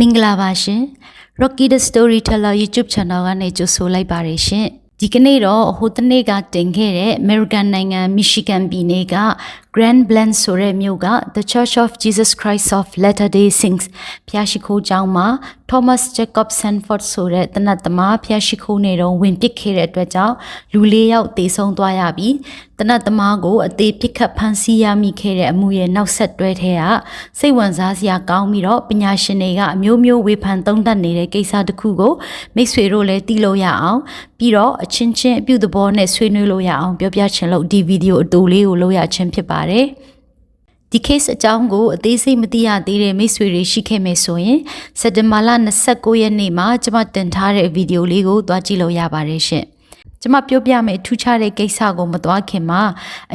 မင်္ဂလာပါရှင် Rocky the Storyteller YouTube Channel ကနေကြိုဆိုလိုက်ပါတယ်ရှင်ဒီကနေ့တော့ဟိုတနေ့ကတင်ခဲ့တဲ့ American နိုင်ငံ Michigan ပြည်နယ်က Grand Blanc ဆိုတဲ့မြို့က The Church of Jesus Christ of Latter-day Saints ဖျားရှိခိုးကျောင်းမှာ Thomas Jacob Sanford ဆိုတဲ့တနတ်သမားဖျားရှိခိုးနေတော့ဝင်ပစ်ခဲ့တဲ့အတွက်ကြောင့်လူလေးယောက်တေဆုံးသွားရပြီးတနတ်သမားကိုအသေးပစ်ခတ်ဖမ်းဆီးရမိခဲ့တဲ့အမှုရဲ့နောက်ဆက်တွဲထဲကစိတ်ဝင်စားစရာကောင်းပြီးတော့ပညာရှင်တွေကအမျိုးမျိုးဝေဖန်သုံးသပ်နေတဲ့ကိစ္စတစ်ခုကိုမိတ်ဆွေတို့လည်းသိလို့ရအောင်ပြီးတော့အချင်းချင်းအပြုသဘောနဲ့ဆွေးနွေးလို့ရအောင်ပြောပြချင်လို့ဒီဗီဒီယိုအတူလေးကိုလုပ်ရခြင်းဖြစ်ပါတယ်ဒီ case အကြောင်းကိုအသေးစိတ်မသိရသေးတဲ့မိတ်ဆွေတွေရှိခဲ့မယ်ဆိုရင်စက်တင်ဘာလ29ရက်နေ့မှာကျွန်မတင်ထားတဲ့ဗီဒီယိုလေးကိုသွားကြည့်လို့ရပါတယ်ရှင်။ကျွန်မပြောပြမယ့်ထူးခြားတဲ့ကိစ္စကိုမသွားခင်မှာ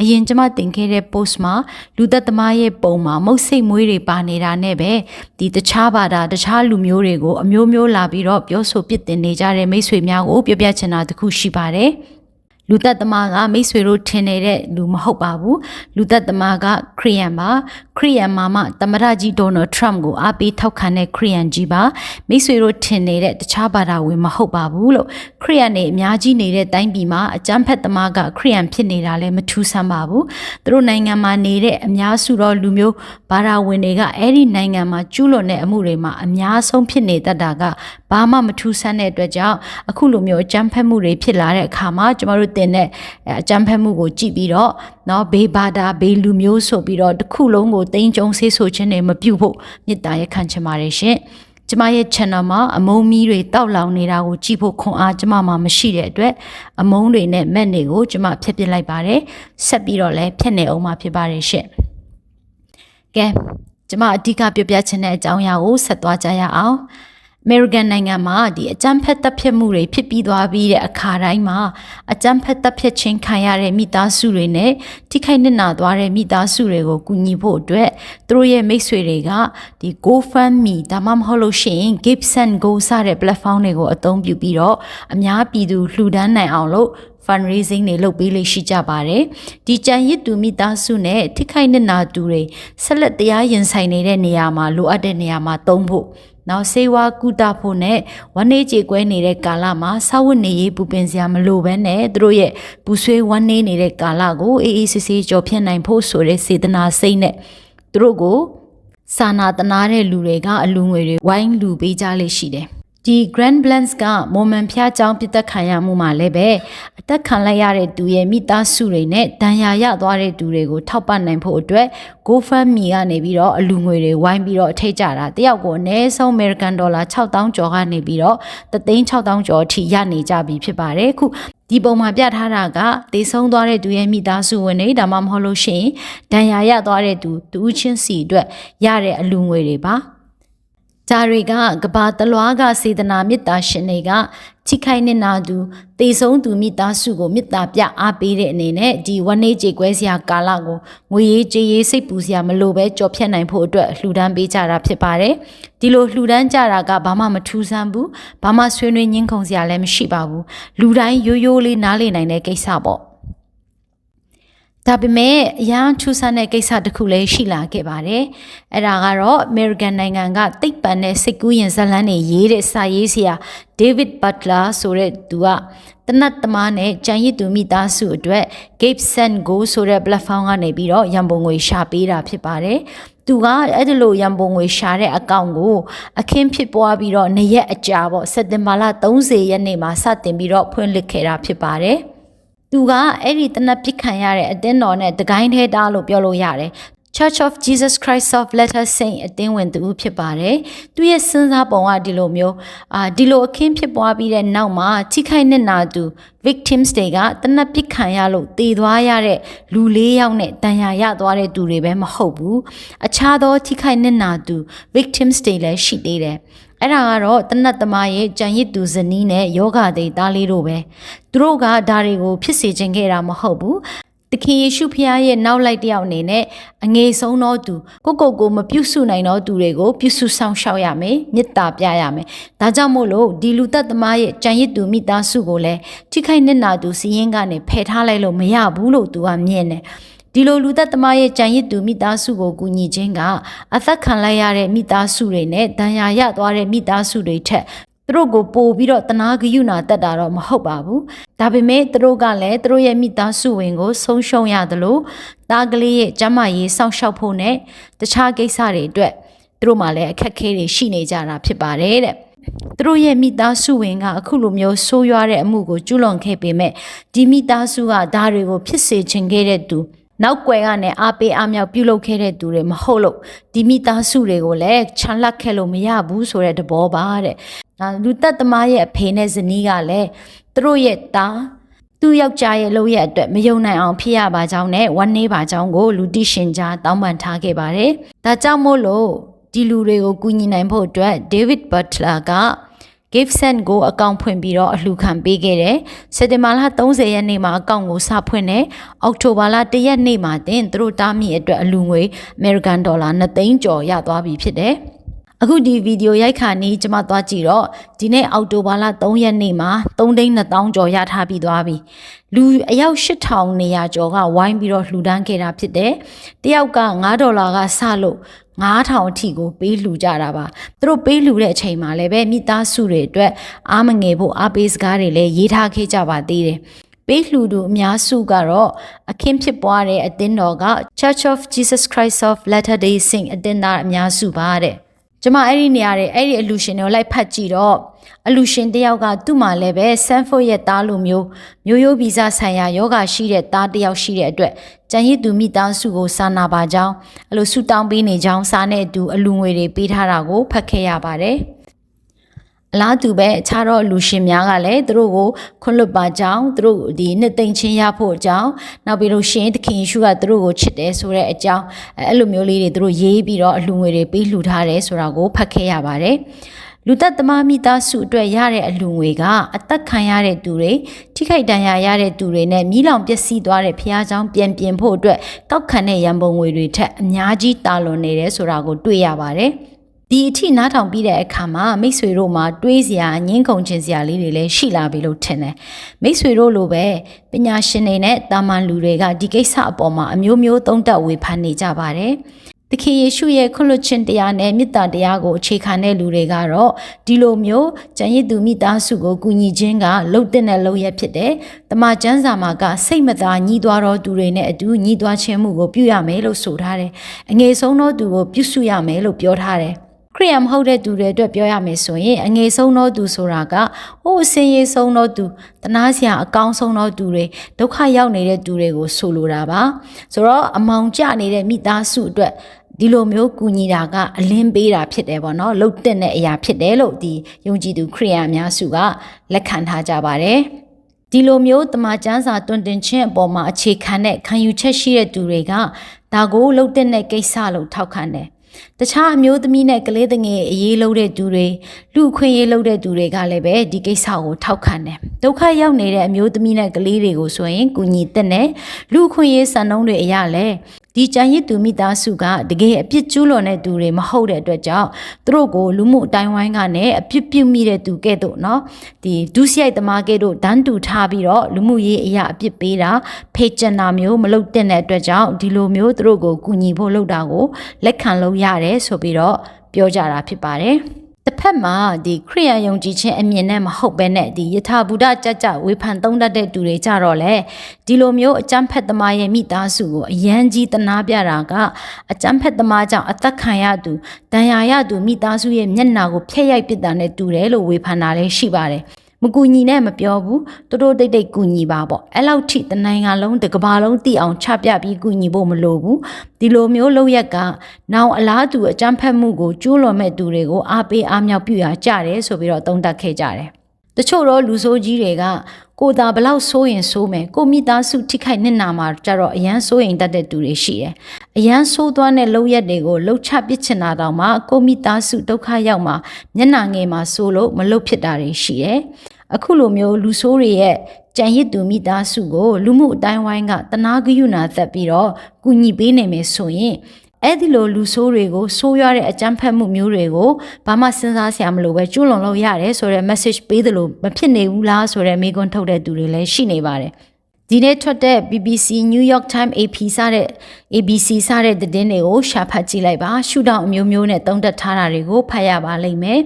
အရင်ကျွန်မတင်ခဲ့တဲ့ post မှာလူသက်သမားရဲ့ပုံမှာမုတ်စိတ်မွေးတွေပါနေတာနဲ့ပဲဒီတခြားဘာသာတခြားလူမျိုးတွေကိုအမျိုးမျိုးလာပြီးတော့ပြောဆိုပြစ်တင်နေကြတဲ့မိတ်ဆွေများကိုပြောပြချင်တာတခုရှိပါတယ်။ လူသက်သမားကမိတ်ဆွေတို့ထင်နေတဲ့လူမဟုတ်ပါဘူးလူသက်သမားကခရီးယန်ပါခရီးယန်မှာမှသမ္မတကြီးဒေါ်နယ်ထရမ့်ကိုအားပေးထောက်ခံတဲ့ခရီးယန်ကြီးပါမိတ်ဆွေတို့ထင်နေတဲ့တခြားဘာသာဝင်မဟုတ်ပါဘူးလို့ခရီးယန်နေအများကြီးနေတဲ့တိုင်းပြည်မှာအကြမ်းဖက်သမားကခရီးယန်ဖြစ်နေတာလည်းမထူးဆန်းပါဘူးသူတို့နိုင်ငံမှာနေတဲ့အများစုသောလူမျိုးဘာသာဝင်တွေကအဲ့ဒီနိုင်ငံမှာကျူးလွန်တဲ့အမှုတွေမှာအများဆုံးဖြစ်နေတတ်တာကဘာမှမထူးဆန်းတဲ့အတွက်ကြောင့်အခုလိုမျိုးအကြမ်းဖက်မှုတွေဖြစ်လာတဲ့အခါမှာကျမတို့တင်တဲ့အကြမ်းဖက်မှုကိုကြည့်ပြီးတော့เนาะဘေးဘာသာဘေးလူမျိုးဆိုပြီးတော့တစ်ခုလုံးကိုတိမ့်ကြုံဆေးဆိုခြင်းတွေမပြုတ်ဖို့မေတ္တာရက်ခံချင်ပါတယ်ရှင်ကျမရဲ့ channel မှာအမုံမီးတွေတောက်လောင်နေတာကိုကြည့်ဖို့ခွန်အားကျမမှာမရှိတဲ့အတွက်အမုံတွေနဲ့မက်တွေကိုကျမဖျက်ပစ်လိုက်ပါတယ်ဆက်ပြီးတော့လည်းဖျက်နေအောင်မှာဖြစ်ပါတယ်ရှင့်ကဲကျမအဓိကပြောပြချင်တဲ့အကြောင်းအရာကိုဆက်သွားကြရအောင်အ မေရိကန်နိုင်ငံမှာဒီအကြမ်းဖက်တပ်ဖြတ်မှုတွေဖြစ်ပြီးသွားပြီးတဲ့အခါတိုင်းမှာအကြမ်းဖက်တပ်ဖြတ်ခြင်းခံရတဲ့မိသားစုတွေနဲ့ထိခိုက်နစ်နာသွားတဲ့မိသားစုတွေကိုကူညီဖို့အတွက်သူတို့ရဲ့မိတ်ဆွေတွေကဒီ GoFundMe ဒါမှမဟုတ်လို့ရှိရင် Gibson Go စတဲ့ platform တွေကိုအသုံးပြုပြီးတော့အများပြည်သူလှူဒန်းနိုင်အောင်လို့ fundraising တွေလုပ်ပေးလေးရှိကြပါတယ်။ဒီကြံရစ်သူမိသားစုနဲ့ထိခိုက်နစ်နာသူတွေဆက်လက်တရားရင်ဆိုင်နေတဲ့နေရာမှာလိုအပ်တဲ့နေရာမှာသုံးဖို့ နောက်ဆေးဝါးကုသဖို့နဲ့ဝမ်းနေကြေကွဲနေတဲ့ကာလမှာစာဝတ်နေရေးပူပင်စရာမလိုဘဲနဲ့သူတို့ရဲ့ပူဆွေးဝမ်းနေနေတဲ့ကာလကိုအေးအေးဆေးဆေးကြော်ဖြတ်နိုင်ဖို့ဆိုတဲ့စေတနာစိတ်နဲ့သူတို့ကိုစာနာတနာတဲ့လူတွေကအလူငွေတွေဝိုင်းလူပေးကြလိမ့်ရှိတယ် ဒီ Grand Blends ကမော်မန်ဖျားကြောင်းပြစ်သက်ခံရမှုမှာလည်းပဲအသက်ခံလိုက်ရတဲ့သူရဲ့မိသားစုတွေနဲ့ဒဏ်ရာရသွားတဲ့သူတွေကိုထောက်ပံ့နိုင်ဖို့အတွက် GoFundMe ကနေပြီးတော့အလူငွေတွေဝိုင်းပြီးတော့ထိတ်ကြတာတယောက်ကိုအနည်းဆုံး American Dollar 6000ကျော်ကနေပြီးတော့36000ကျော်အထိရနေကြပြီဖြစ်ပါတယ်ခုဒီပုံမှာပြထားတာကတေဆုံးသွားတဲ့သူရဲ့မိသားစုဝင်တွေဒါမှမဟုတ်လို့ရှိရင်ဒဏ်ရာရသွားတဲ့သူတူးချင်းစီအတွက်ရတဲ့အလူငွေတွေပါ ဂျာတွေကကဘာတလွားကစေတနာမေတ္တာရှင်တွေကချိခိုင်နေနာသူတေဆုံးသူမိသားစုကိုမေတ္တာပြအားပေးတဲ့အနေနဲ့ဒီဝနေကြေကွဲစရာကာလကိုငွေရေးကြေးရေးစိတ်ပူစရာမလိုပဲကြော်ဖြတ်နိုင်ဖို့အတွက်လှူဒန်းပေးကြတာဖြစ်ပါတယ်ဒီလိုလှူဒန်းကြတာကဘာမှမထူးဆန်းဘူးဘာမှဆွေးနွေးညှင်းခုန်စရာလည်းမရှိပါဘူးလူတိုင်းရိုးရိုးလေးနားလည်နိုင်တဲ့ကိစ္စပေါ့ ဒါပေမဲ့အရန်ထူးဆန်းတဲ့ကိစ္စတစ်ခုလည်းရှိလာခဲ့ပါတယ်။အဲ့ဒါကတော့ American နိုင်ငံကတိတ်ပန်တဲ့စိတ်ကူးရင်ဇလန်းတွေရေးတဲ့စာရေးဆရာ David Butler ဆိုတဲ့သူကတနတ်သမားနဲ့ကြံရစ်သူမိသားစုအတွက် Gibson Go ဆိုတဲ့ platform ကနေပြီးတော့ရန်ပုံငွေရှာပေးတာဖြစ်ပါတယ်။သူကအဲ့ဒီလိုရန်ပုံငွေရှာတဲ့အကောင့်ကိုအခင်းဖြစ်ပွားပြီးတော့နေ့ရက်အကြာပေါ့စက်တင်ဘာလ30ရက်နေ့မှာစတင်ပြီးတော့ဖွင့်လှစ်ခဲ့တာဖြစ်ပါတယ်။ သူကအဲ့ဒီတနက်ပြစ်ခံရတဲ့အတင်းတော်နဲ့တကိုင်းထဲတားလို့ပြောလို့ရတယ် Church of Jesus Christ of Latter Saint အတင်းဝင်သူဖြစ်ပါတယ်။သူရဲ့စဉ်းစားပုံကဒီလိုမျိုးအာဒီလိုအခင်းဖြစ်ပွားပြီးတဲ့နောက်မှာထိခိုက်နစ်နာသူ victims တွေကတနက်ပစ်ခံရလို့တည်သွားရတဲ့လူ၄ယောက်နဲ့တန်ရာရသွားတဲ့သူတွေပဲမဟုတ်ဘူး။အခြားသောထိခိုက်နစ်နာသူ victims တွေလည်းရှိသေးတယ်။ အဲ့ဒါကတော့တနတ်သမားရဲ့ကြံရစ်သူဇနီးနဲ့ယောဂသိသားလေးတို့ပဲသူတို့ကဒါတွေကိုဖြစ်စေခြင်းခဲ့တာမဟုတ်ဘူးတခင်ယေရှုဖခင်ရဲ့နောက်လိုက်တယောက်အနေနဲ့အငယ်ဆုံးသောသူကိုကိုကိုမပြုစုနိုင်သောသူတွေကိုပြုစုဆောင်ရှောက်ရမယ်မေတ္တာပြရမယ်ဒါကြောင့်မို့လို့ဒီလူသက်သမားရဲ့ကြံရစ်သူမိသားစုကိုလည်းထိခိုက်နစ်နာသူစီးရင်ကနေဖယ်ထားလိုက်လို့မရဘူးလို့သူကမြင်တယ် ဒီလိုလူသက်သမားရဲ့ကြံရစ်သူမိသားစုကိုကူညီခြင်းကအသက်ခံလိုက်ရတဲ့မိသားစုတွေနဲ့ဒဏ်ရာရသွားတဲ့မိသားစုတွေထက်သူတို့ကိုပို့ပြီးတော့တနာဂယုဏတက်တာတော့မဟုတ်ပါဘူး။ဒါပေမဲ့သူတို့ကလည်းသူတို့ရဲ့မိသားစုဝင်ကိုဆုံးရှုံးရသလိုတားကလေးရဲ့ကျန်းမာရေးစောင့်ရှောက်ဖို့နဲ့တခြားကိစ္စတွေအတွက်သူတို့မှလည်းအခက်အခဲတွေရှိနေကြတာဖြစ်ပါတယ်တဲ့။သူတို့ရဲ့မိသားစုဝင်ကအခုလိုမျိုးဆိုးရွားတဲ့အမှုကိုကျူးလွန်ခဲ့ပေမဲ့ဒီမိသားစုကဒါတွေကိုဖြစ်စေချင်ခဲ့တဲ့သူ နောက်ွယ်ကနေအားပေးအားမြောက်ပြုလုပ်ခဲ့တဲ့သူတွေမဟုတ်လို့ဒီမိသားစုတွေကိုလည်းချမ်းလက်ခဲ့လို့မရဘူးဆိုတဲ့သဘောပါတဲ့။ဒါလူသက်သမားရဲ့အဖေနဲ့ဇနီးကလည်းသူတို့ရဲ့သားသူ့ယောက်ျားရဲ့လုပ်ရအတွက်မယုံနိုင်အောင်ဖြစ်ရပါကြောင်းနဲ့ဝမ်းနေပါကြောင်းကိုလူတိရှင်ကြားတောင်းပန်ထားခဲ့ပါတယ်။ဒါကြောင့်မို့လို့ဒီလူတွေကိုကူညီနိုင်ဖို့အတွက် David Butler က Gibson ကိုအကောင့်ဖွင့်ပြီးတော့အလှူခံပေးခဲ့တယ်။စက်တင်ဘာလ30ရက်နေ့မှာအကောင့်ကိုစဖွင့်တယ်။အောက်တိုဘာလ1ရက်နေ့မှာတင်သူတို့တားမိအတွက်အလှူငွေ American Dollar 2သိန်းကျော်ရသွားပြီဖြစ်တယ်။ အခုဒီဗီဒီယိုရိုက်ခါနီးကျွန်မသွားကြည့်တော့ဒီနေ့အောက်တိုဘာလ3ရက်နေ့မှာ3သိန်း2000ကျော်ရထားပြီးသွားပြီလူအယောက်8000နေရာကျော်ကဝိုင်းပြီးတော့လှူဒန်းခဲ့တာဖြစ်တယ်တယောက်က9ဒေါ်လာကစလို့9000အထိကိုပေးလှူကြတာပါသူတို့ပေးလှူတဲ့အချိန်မှာလည်းပဲမိသားစုတွေအတွက်အားမငယ်ဖို့အားပေးစကားတွေလည်းရေးထားခဲ့ကြပါသေးတယ်ပေးလှူသူအများစုကတော့အခင်းဖြစ်ပွားတဲ့အသင်းတော်က Church of Jesus Christ of Latter-day Saints အသင်းသားအများစုပါတဲ့ ကျမအဲ့ဒီနေရာတွေအဲ့ဒီအလူရှင်တွေကိုလိုက်ဖတ်ကြည့်တော့အလူရှင်တယောက်ကသူ့မှာလည်းပဲဆန်ဖို့ရဲ့သားလိုမျိုးမျိုးရိုးဗီဇဆိုင်ရာယောဂရှိတဲ့သားတယောက်ရှိတဲ့အတွက်ကျန်ရည်သူမိသားစုကိုစာနာပါကြောင်းအဲ့လိုဆူတောင်းပေးနေကြောင်းစာနဲ့အတူအလူငွေတွေပေးထားတာကိုဖတ်ခဲ့ရပါတယ် အလားတူပဲအခြားတော့လူရှင်များကလည်းသူတို့ကိုခွန့်လွတ်ပါကြောင်းသူတို့ဒီနှစ်သိမ့်ချင်းရဖို့အကြောင်းနောက်ပြီးလို့ရှင်သခင်ယေရှုကသူတို့ကိုချစ်တယ်ဆိုတဲ့အကြောင်းအဲ့လိုမျိုးလေးတွေသူတို့ရေးပြီးတော့အလှူငွေတွေပေးလှူထားတယ်ဆိုတာကိုဖတ်ခဲ့ရပါတယ်လူသက်သမားမိသားစုအတွက်ရတဲ့အလူငွေကအသက်ခံရတဲ့သူတွေထိခိုက်ဒဏ်ရာရတဲ့သူတွေနဲ့မိလောင်ပျက်စီးသွားတဲ့ဖះเจ้าပြန်ပြင်ဖို့အတွက်ကောက်ခံတဲ့ရန်ပုံငွေတွေထက်အများကြီးတာလွန်နေတယ်ဆိုတာကိုတွေ့ရပါတယ်။ ဒီအထိနားထောင်ပြီးတဲ့အခါမှာမိတ်ဆွေတို့မှာတွေးစရာငင်းခုန်ခြင်းစရာလေးတွေလည်းရှိလာပြီလို့ထင်တယ်မိတ်ဆွေတို့လိုပဲပညာရှင်တွေနဲ့တာမန်လူတွေကဒီကိစ္စအပေါ်မှာအမျိုးမျိုးသုံးသပ်ဝေဖန်နေကြပါတယ်သခင်ယေရှုရဲ့ခွင့်လွှတ်ခြင်းတရားနဲ့မေတ္တာတရားကိုအခြေခံတဲ့လူတွေကတော့ဒီလိုမျိုးကျန်ရစ်သူမိသားစုကိုကူညီခြင်းကလှုပ်တဲ့နဲ့လှုပ်ရဖြစ်တယ်။တမန်ကျမ်းစာမှာကစိတ်မသာညီးသွားတော့သူတွေနဲ့အတူညီးသွားခြင်းမှုကိုပြုရမယ်လို့ဆိုထားတယ်။အငယ်ဆုံးသောသူကိုပြုစုရမယ်လို့ပြောထားတယ်။ ခရိယံမဟုတ်တဲ့သူတွေအတွက်ပြောရမယ်ဆိုရင်အငယ်ဆုံးသောသူဆိုတာကဟိုအစင်ရေးဆုံးသောသူတနာစရာအကောင်းဆုံးသောသူတွေဒုက္ခရောက်နေတဲ့သူတွေကိုဆိုလိုတာပါဆိုတော့အမောင်ကျနေတဲ့မိသားစုအတွက်ဒီလိုမျိုးကူညီတာကအလင်းပေးတာဖြစ်တယ်ပေါ့နော်လှုပ်တဲ့အရာဖြစ်တယ်လို့ဒီယုံကြည်သူခရိယံအများစုကလက်ခံထားကြပါတယ်ဒီလိုမျိုးတမန်ကျမ်းစာတွင်တင်ခြင်းအပေါ်မှာအခြေခံတဲ့ခံယူချက်ရှိတဲ့သူတွေကဒါကိုလှုပ်တဲ့ကိစ္စလို့ထောက်ခံတယ် တခြားအမျိုးသမီးနဲ့ကလေးငယ်အရေးလုံးတဲ့သူတွေလူခွင့်ရေးလုံးတဲ့သူတွေကလည်းပဲဒီကိစ္စကိုထောက်ခံတယ်ဒုက္ခရောက်နေတဲ့အမျိုးသမီးနဲ့ကလေးတွေကိုဆိုရင်ကူညီတဲ့နဲ့လူခွင့်ရေးစံနှုန်းတွေအရလဲ ဒီကြံရစ်သူမိသားစုကတကယ်အပြစ်ကျူးလွန်တဲ့သူတွေမဟုတ်တဲ့အတွက်ကြောင့်သူတို့ကိုလူမှုအတိုင်းဝိုင်းကနေအပြစ်ပြုမိတဲ့သူကဲ့သို့နော်ဒီဒုစရိုက်သမားကဲ့သို့ဒန်းတူထားပြီးတော့လူမှုရေးအရာအပြစ်ပေးတာဖေချင်တာမျိုးမလုပ်တဲ့အတွက်ကြောင့်ဒီလိုမျိုးသူတို့ကိုကူညီဖို့လုပ်တာကိုလက်ခံလို့ရတယ်ဆိုပြီးတော့ပြောကြတာဖြစ်ပါတယ်။ တစ်ဖက်မှာဒီခရိယန်ယုံကြည်ခြင်းအမြင်နဲ့မဟုတ်ဘဲနဲ့ဒီယထာဘုဒ္ဓကြကြဝေဖန်သုံးတတ်တဲ့သူတွေကြတော့လေဒီလိုမျိုးအကျမ်းဖက်သမားရဲ့မိသားစုကိုအယံကြီးတနာပြတာကအကျမ်းဖက်သမားကြောင့်အသက်ခံရသူဒဏ်ရာရသူမိသားစုရဲ့မျက်နှာကိုဖျက်ရိုက်ပစ်တာနဲ့တူတယ်လို့ဝေဖန်တာလည်းရှိပါတယ်။ မကူညီနဲ့မပြောဘူးတိုးတိုးတိတ်တိတ်ကူညီပါပေါ့အဲ့လောက်ထိတနိုင်ငံလုံးတစ်ကဘာလုံးတည်အောင်ချပြပြီးကူညီဖို့မလိုဘူးဒီလိုမျိုးလုပ်ရက်ကနောင်အလားတူအကြမ်းဖက်မှုကိုကျူးလွန်မဲ့သူတွေကိုအားပေးအားမြောက်ပြုရကြတယ်ဆိုပြီးတော့သုံးသပ်ခဲ့ကြတယ်တချို့တော့လူဆိုးကြီးတွေက ကိုသာဘလောက်ဆိုးရင်ဆိုးမယ်ကိုမိသားစုထိခိုက်နစ်နာမှာကြတော့အရန်ဆိုးရင်တတ်တဲ့သူတွေရှိတယ်အရန်ဆိုးသွားတဲ့လောက်ရက်တွေကိုလှုပ်ချပစ်ချင်တာတောင်မှကိုမိသားစုဒုက္ခရောက်မှာမျက်နာငယ်မှာဆိုးလို့မလှုပ်ဖြစ်တာတွေရှိတယ်အခုလိုမျိုးလူဆိုးတွေရဲ့ကြံရစ်သူမိသားစုကိုလူမှုအတိုင်းဝိုင်းကတနာဂယုဏသက်ပြီးတော့ကူညီပေးနိုင်မယ်ဆိုရင် အဲ့ဒီလိုလူဆိုးတွေကိုဆိုးရွားတဲ့အကြမ်းဖက်မှုမျိုးတွေကိုဘာမှစဉ်းစားစရာမလိုပဲကျူးလွန်လို့ရတယ်ဆိုတဲ့ message ပေးတယ်လို့မဖြစ်နေဘူးလားဆိုတဲ့မေးခွန်းထုတ်တဲ့သူတွေလည်းရှိနေပါတယ် ဒီနေ့ထွက်တဲ့ BBC New York Times AP စတဲ့ ABC စတဲ့သတင်းတွေကိုရှာဖတ်ကြည့်လိုက်ပါရှုထောင့်အမျိုးမျိုးနဲ့တုံးတက်ထားတာတွေကိုဖတ်ရပါလိမ့်မယ်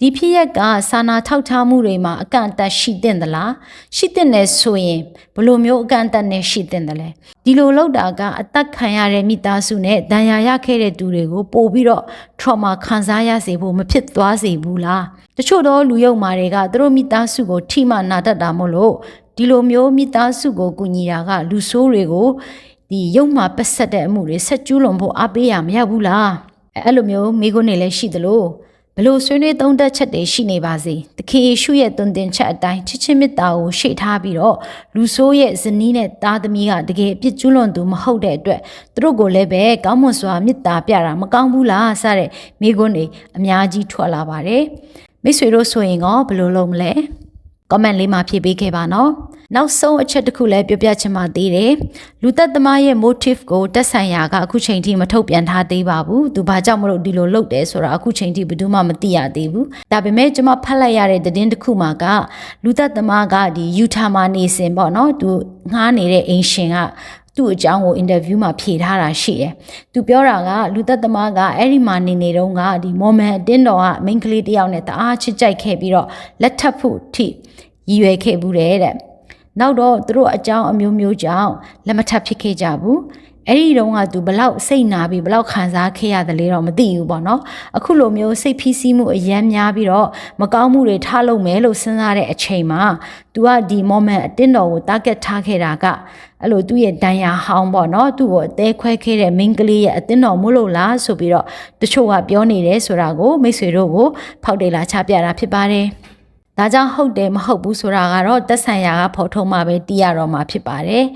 ဒီဖြစ်ရက်ကစာနာထောက်ထားမှုတွေမှာအကန့်အသတ်ရှိတဲ့သလားရှိတဲ့နဲ့ဆိုရင်ဘယ်လိုမျိုးအကန့်အသတ်နဲ့ရှိတဲ့သလဲဒီလိုလောက်တာကအသက်ခံရတဲ့မိသားစုနဲ့ဒဏ်ရာရခဲ့တဲ့သူတွေကိုပို့ပြီးတော့ trauma ခံစားရစေဖို့မဖြစ်သွားစေဘူးလားတချို့သောလူယုံမာတွေကသူတို့မိသားစုကိုထိမှနာတတ်တာမို့လို့ ဒီလိုမျိုးမိသားစုကိုကူညီတာကလူဆိုးတွေကိုဒီရုံမှာပတ်ဆက်တဲ့အမှုတွေဆက်ကျူးလွန်ဖို့အားပေးရမရဘူးလားအဲအဲ့လိုမျိုးမိခွန်းနေလည်းရှိသလိုဘလို့ဆွေးနွေးသုံးသက်ချက်တွေရှိနေပါစေတခင်ယေရှုရဲ့သွန်သင်ချက်အတိုင်းချစ်ချင်းမေတ္တာကိုရှေ့ထားပြီးတော့လူဆိုးရဲ့ဇနီးနဲ့သားသမီးကတကယ်အပြစ်ကျူးလွန်သူမဟုတ်တဲ့အတွက်သူတို့ကိုလည်းပဲကောင်းမွန်စွာမေတ္တာပြတာမကောင်းဘူးလားစတဲ့မိခွန်းတွေအများကြီးထွက်လာပါတယ်မိတ်ဆွေတို့ဆိုရင်ရောဘယ်လိုလုပ်မလဲ comment လေးမှာဖြည့်ပေးခဲ့ပါနော်နောက်ဆုံးအချက်တစ်ခုလည်းပြောပြချင်ပါသေးတယ်လူသက်သမားရဲ့ motive ကိုတက်ဆိုင်ရာကအခုချိန်ထိမထုတ်ပြန်ထားသေးပါဘူးသူဘာကြောင့်မလို့ဒီလိုလုပ်တယ်ဆိုတာအခုချိန်ထိဘယ်သူမှမသိရသေးဘူးဒါပေမဲ့ကျွန်မဖတ်လိုက်ရတဲ့သတင်းတစ်ခုမှာကလူသက်သမားကဒီ Utah မှာနေစဉ်ပေါ့နော်သူငှားနေတဲ့အိမ်ရှင်က သူ့အကြောင်းကိုအင်တာဗျူးမှာဖြေထားတာရှိတယ်။သူပြောတာကလူသက်သမားကအဲ့ဒီမှာနေနေတုန်းကဒီမော်မန်အတင်းတော်ကမိန်းကလေးတစ်ယောက်နဲ့တအားချစ်ကြိုက်ခဲ့ပြီးတော့လက်ထပ်ဖို့ထိရည်ရွယ်ခဲ့ဘူးတဲ့တဲ့။နောက်တော့သူတို့အကြောင်းအမျိုးမျိုးကြောင့်လက်မထပ်ဖြစ်ခဲ့ကြဘူး။ အဲ့ဒီတုန်းကသူဘလောက်စိတ်နာပြီးဘလောက်ခံစားခဲ့ရတယ်လေတော့မသိဘူးပေါ့နော်အခုလိုမျိုးစိတ်ဖိစီးမှုအယမ်းများပြီးတော့မကောင်းမှုတွေထားလုပ်မယ်လို့စဉ်းစားတဲ့အချိန်မှာ तू ကဒီ moment အတင်းတော်ကို target ထားခဲ့တာကအဲ့လိုသူ့ရဲ့ဒဏ်ရာဟောင်းပေါ့နော်သူ့ကိုအသေးခွဲခဲ့တဲ့ main ကလေးရဲ့အတင်းတော်မို့လို့လားဆိုပြီးတော့တချို့ကပြောနေတယ်ဆိုတာကိုမိတ်ဆွေတို့ကိုဖောက်တယ်လာချပြတာဖြစ်ပါတယ်ဒါကြောင့်ဟုတ်တယ်မဟုတ်ဘူးဆိုတာကတော့သက်ဆိုင်ရာကဖော်ထုတ်မှပဲသိရတော့မှာဖြစ်ပါတယ်။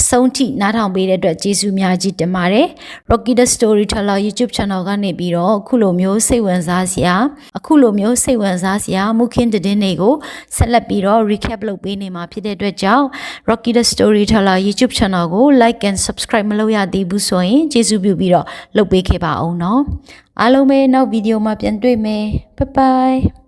အဆုံးထိနားထောင်ပေးတဲ့အတွက်ကျေးဇူးများကြီးတင်ပါတယ်။ Rocky the Storyteller YouTube Channel ကနေပြီးတော့အခုလိုမျိုးစိတ်ဝင်စားစရာအခုလိုမျိုးစိတ်ဝင်စားစရာမူခင်းတဲ့တွေကိုဆက်လက်ပြီးတော့ recap လုပ်ပေးနေမှာဖြစ်တဲ့အတွက်ကြောင့် Rocky the Storyteller YouTube Channel ကို like and subscribe မလုပ်ရသေးဘူးဆိုရင်ကျေးဇူးပြုပြီးတော့လုပ်ပေးခဲ့ပါအောင်နော်။အားလုံးပဲနောက်ဗီဒီယိုမှာပြန်တွေ့မယ်။ Bye bye